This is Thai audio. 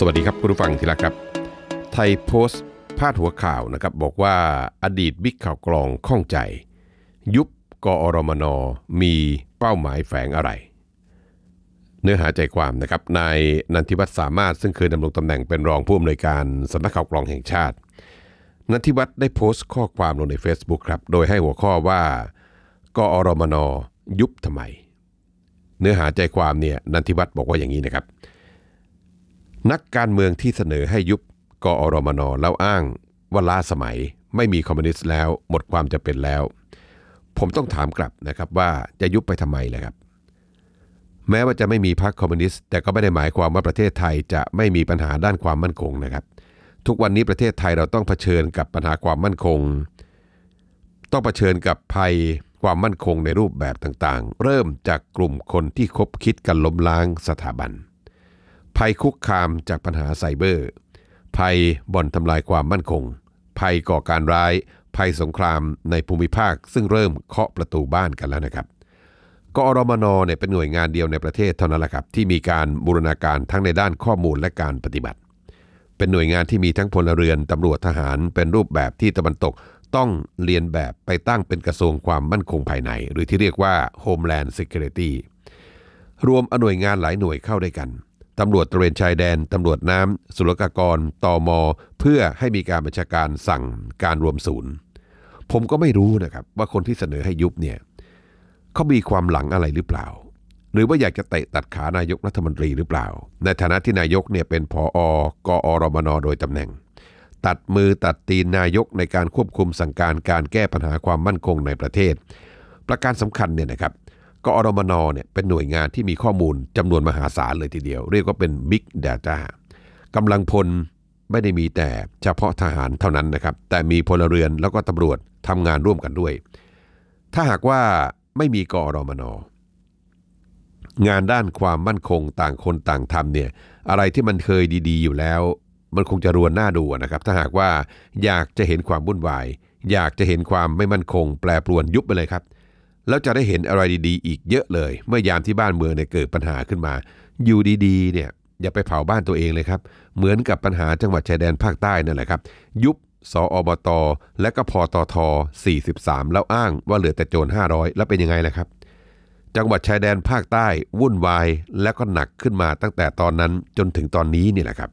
สวัสดีครับคุณผู้ฟังที่รักครับ ไทยโพสต์พาดหัวข่าวนะครับบอกว่าอดีตบิ๊กข่าวกรองข้องใจ ยุบกอรมนมีเป้าหมายแฝงอะไร เนื้อหาใจความนะครับนายนันทิวัฒน์สามารถซึ่งเคยดำรงตำแหน่งเป็นรองผู้อำนวยการสำนักข่าวกรองแห่งชาติ นันทิวัฒน์ได้โพสต์ข้อความลงใน Facebook ครับโดยให้หัวข้อว่ากอรมนยุบทำไม เนื้อหาใจความเนี่ยนันทิวัฒน์บอกว่าอย่างนี้นะครับ นักการเมืองที่เสนอให้ยุบกอรมนแล้วอ้างว่าล้าสมัยไม่มีคอมมิวนิสต์แล้วหมดความจะเป็นแล้ว ผมต้องถามกลับนะครับว่าจะยุบไปทำไมเลยครับ แม้ว่าจะไม่มีพรรคคอมมิวนิสต์แต่ก็ไม่ได้หมายความว่าประเทศไทยจะไม่มีปัญหาด้านความมั่นคงนะครับ ทุกวันนี้ประเทศไทยเราต้องเผชิญกับปัญหาความมั่นคง ต้องเผชิญกับภัยความมั่นคงในรูปแบบต่างๆ เริ่มจากกลุ่มคนที่คบคิดกันล้มล้างสถาบัน ภัยคุกคามจากปัญหาไซเบอร์ ภัยบ่อนทำลายความมั่นคง ภัยก่อการร้าย ภัยสงครามในภูมิภาค ซึ่งเริ่มเคาะประตูบ้านกันแล้วนะครับกอรมนเนี่ยเป็นหน่วยงานเดียวในประเทศเท่านั้นแหละครับที่มีการบูรณาการทั้งในด้านข้อมูลและการปฏิบัติ เป็นหน่วยงานที่มีทั้งพลเรือนตำรวจทหารเป็นรูปแบบที่ตะวันตกต้องเรียนแบบไปตั้งเป็นกระทรวงความมั่นคงภายใน หรือที่เรียกว่า Homeland Security รวมอหน่วยงานหลายหน่วยเข้าด้วยกัน ตำรวจตระเวนชายแดน ตำรวจน้ำ ศุลกากรตอมอเพื่อให้มีการบัญชาการสั่งการรวมศูนย์ ผมก็ไม่รู้นะครับว่าคนที่เสนอให้ยุบเนี่ยเขามีความหลังอะไรหรือเปล่า หรือว่าอยากจะเตะตัดขานายกรัฐมนตรีหรือเปล่า ในฐานะที่นายกเนี่ยเป็นผออกอรมนโดยตำแหน่ง ตัดมือตัดตีนนายกในการควบคุมสั่งการการแก้ปัญหาความมั่นคงในประเทศ ประการสำคัญเนี่ยนะครับ กอรมนเนี่ยเป็นหน่วยงานที่มีข้อมูลจำนวนมหาศาลเลยทีเดียว เรียกว่าเป็น Big Data กำลังพลไม่ได้มีแต่เฉพาะทหารเท่านั้นนะครับ แต่มีพลเรือนแล้วก็ตำรวจทำงานร่วมกันด้วย ถ้าหากว่าไม่มีกอรมนงานด้านความมั่นคงต่างคนต่างทำเนี่ยอะไรที่มันเคยดี ๆ อยู่แล้ว มันคงจะรวนหน้าดูนะครับ ถ้าหากว่าอยากจะเห็นความวุ่นวาย อยากจะเห็นความไม่มั่นคง แปรปรวนยุบไปเลยครับ แล้วจะได้เห็นอะไรดีๆ อีกเยอะเลย เมื่อยามที่บ้านเมืองเนี่ยเกิดปัญหาขึ้นมา อยู่ดีๆเนี่ยอย่าไปเผาบ้านตัวเองเลยครับ เหมือนกับปัญหาจังหวัดชายแดนภาคใต้นั่นแหละครับ ยุบสออบต และก็พอตท43 แล้วอ้างว่าเหลือแต่โจร500 แล้วเป็นยังไงล่ะครับ จังหวัดชายแดนภาคใต้ วุ่นวาย และก็หนักขึ้นมาตั้งแต่ตอนนั้นจนถึงตอนนี้นี่แหละครับ